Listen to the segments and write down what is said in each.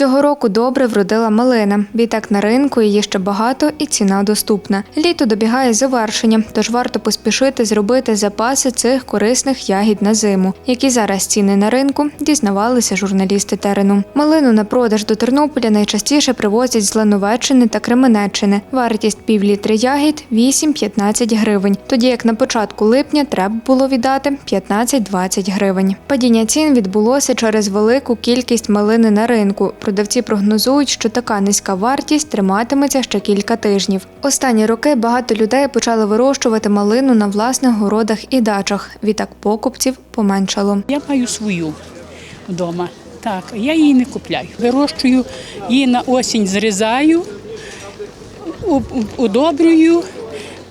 Цього року добре вродила малина. Відтак на ринку її ще багато і ціна доступна. Літо добігає завершення, тож варто поспішити зробити запаси цих корисних ягід на зиму. Які зараз ціни на ринку, дізнавалися журналісти терену. Малину на продаж до Тернополя найчастіше привозять з Лановеччини та Кременеччини. Вартість півлітри ягід 8-15 гривень. Тоді як на початку липня треба було віддати 15-20 гривень. Падіння цін відбулося через велику кількість малини на ринку. Продавці прогнозують, що така низька вартість триматиметься ще кілька тижнів. Останні роки багато людей почали вирощувати малину на власних городах і дачах. Відтак покупців поменшало. Я маю свою вдома. Так, я її не купляю. Вирощую її на осінь зрізаю, удобрюю,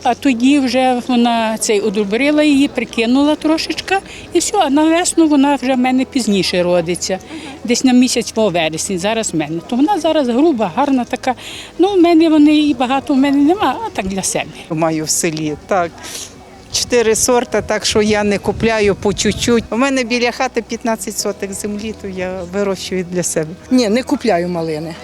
а тоді вже вона цей удобрила її, прикинула трошечка, і все, а на весну вона вже в мене пізніше родиться. Десь на місяць по вересні, зараз в мене. То вона зараз груба, гарна така. Ну, в мене вони і багато в мене немає, а так для себе. маю в селі. Так. Чотири сорта, так що я не купляю по чуть-чуть. У мене біля хати 15 соток землі, то я вирощую для себе. Ні, не купляю малини.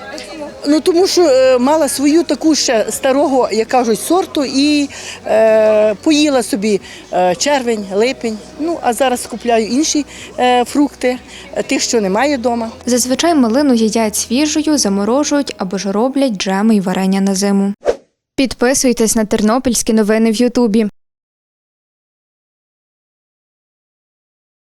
Ну тому що е, мала свою таку ще старого, як кажуть, сорту і е, поїла собі е, червень, липень. Ну а зараз купляю інші е, фрукти, е, тих, що немає вдома. Зазвичай малину їдять свіжою, заморожують або ж роблять джеми й варення на зиму. Підписуйтесь на тернопільські новини в Ютубі.